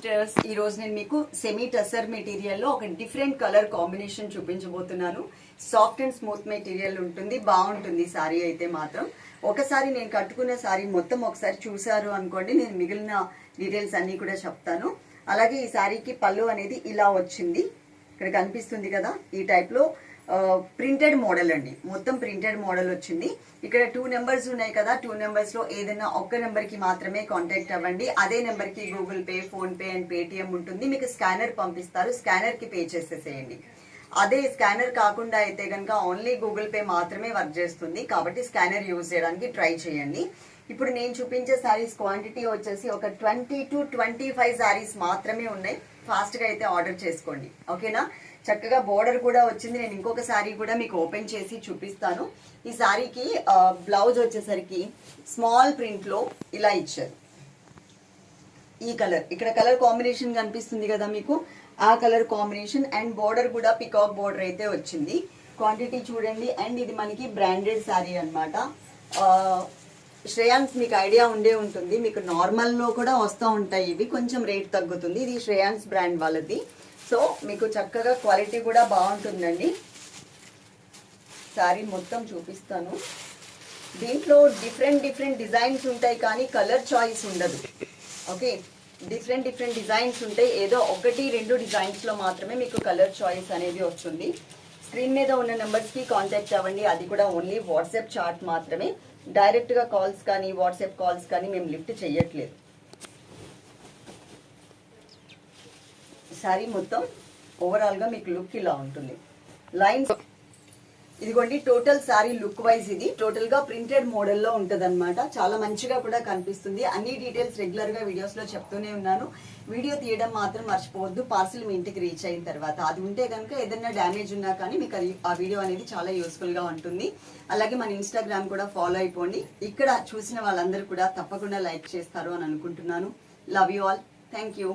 Sisters ఈ రోజు నేను మీకు సెమీ టసర్ మెటీరియల్లో ఒక డిఫరెంట్ కలర్ కాంబినేషన్ చూపించబోతున్నాను. సాఫ్ట్ అండ్ స్మూత్ మెటీరియల్ ఉంటుంది బాగుంటుంది సారీ అయితే మాత్రం. ఒకసారి నేను కట్టుకున్న సారీ మొత్తం ఒకసారి చూసారు అనుకోండి నేను మిగిలిన డీటెయిల్స్ అన్ని కూడా చెప్తాను. అలాగే ఈ సారీకి పళ్ళు అనేది ఇలా వచ్చింది. ఇక్కడ కనిపిస్తుంది కదా ఈ టైప్లో ప్రింటెడ్ మోడల్ అండి. మొత్తం ప్రింటెడ్ మోడల్ వచ్చింది. ఇక్కడ టూ నెంబర్స్ ఉన్నాయి కదా టూ నెంబర్స్లో ఏదైనా ఒక్క నెంబర్కి మాత్రమే కాంటాక్ట్ అవ్వండి. అదే నెంబర్కి Google Pay PhonePe and Paytm ఉంటుంది. మీకు స్కానర్ పంపిస్తారు. స్కానర్కి పే చేసేసేయండి. అదే స్కానర్ కాకుండా అయితే కనుక ఓన్లీ గూగుల్ పే మాత్రమే వర్క్ చేస్తుంది. కాబట్టి స్కానర్ యూజ్ చేయడానికి ట్రై చేయండి. ఇప్పుడు నేను చూపించే శారీస్ క్వాంటిటీ వచ్చేసి ఒక twenty to twenty five saris మాత్రమే ఉన్నాయి. ఫాస్ట్గా అయితే ఆర్డర్ చేసుకోండి. ఓకేనా చక్కగా బోర్డర్ కూడా వచ్చింది. నేను ఇంకొక శారీ కూడా మీకు ఓపెన్ చేసి చూపిస్తాను. ఈ శారీకి బ్లౌజ్ వచ్చేసరికి స్మాల్ ప్రింట్లో ఇలా ఇచ్చారు. ఈ కలర్. ఇక్కడ కలర్ కాంబినేషన్ కనిపిస్తుంది కదా మీకు? ఆ కలర్ కాంబినేషన్ అండ్ బోర్డర్ కూడా పికాక్ బోర్డర్ అయితే వచ్చింది. క్వాంటిటీ చూడండి. అండ్ ఇది మనకి బ్రాండెడ్ శారీ అనమాట శ్రేయాన్స్ మీకు ఐడియా ఉండే ఉంటుంది. మీకు నార్మల్లో కూడా వస్తూ ఉంటాయి ఇవి. కొంచెం రేట్ తగ్గుతుంది. ఇది శ్రేయాన్స్ బ్రాండ్ వాళ్ళది. సో మీకు చక్కగా క్వాలిటీ కూడా బాగుంటుందండి. శారీ మొత్తం చూపిస్తాను. దీంట్లో డిఫరెంట్ డిఫరెంట్ డిజైన్స్ ఉంటాయి కానీ కలర్ చాయిస్ ఉండదు. ఓకే డిఫరెంట్ డిఫరెంట్ డిజైన్స్ ఉంటాయి ఏదో ఒకటి రెండు డిజైన్స్లో మాత్రమే మీకు కలర్ చాయిస్ అనేది వస్తుంది. స్క్రీన్ మీద ఉన్న నెంబర్స్కి కాంటాక్ట్ అవ్వండి. అది కూడా ఓన్లీ వాట్సాప్ చాట్ మాత్రమే. డైరెక్ట్గా కాల్స్ కానీ వాట్సాప్ కాల్స్ కానీ మేము లిఫ్ట్ చేయట్లేదు. సారీ మొత్తం ఓవరాల్గా మీకు లుక్ ఇలా ఉంటుంది. లైన్స్ ఇదిగోండి టోటల్ సారీ లుక్ వైజ్ ఇది. టోటల్గా ప్రింటెడ్ మోడల్లో ఉంటుంది అనమాట చాలా మంచిగా కూడా కనిపిస్తుంది. అన్ని డీటెయిల్స్ రెగ్యులర్గా వీడియోస్లో చెప్తూనే ఉన్నాను. వీడియో తీయడం మాత్రం మర్చిపోవద్దు. పార్సిల్ మీ ఇంటికి రీచ్ అయిన తర్వాత. అది ఉంటే కనుక ఏదైనా డ్యామేజ్ ఉన్నా కానీ మీకు అది ఆ వీడియో అనేది చాలా యూస్ఫుల్గా ఉంటుంది. అలాగే మన ఇన్స్టాగ్రామ్ కూడా ఫాలో అయిపోండి. ఇక్కడ చూసిన వాళ్ళందరూ కూడా తప్పకుండా లైక్ చేస్తారు అని అనుకుంటున్నాను. Love you all thank you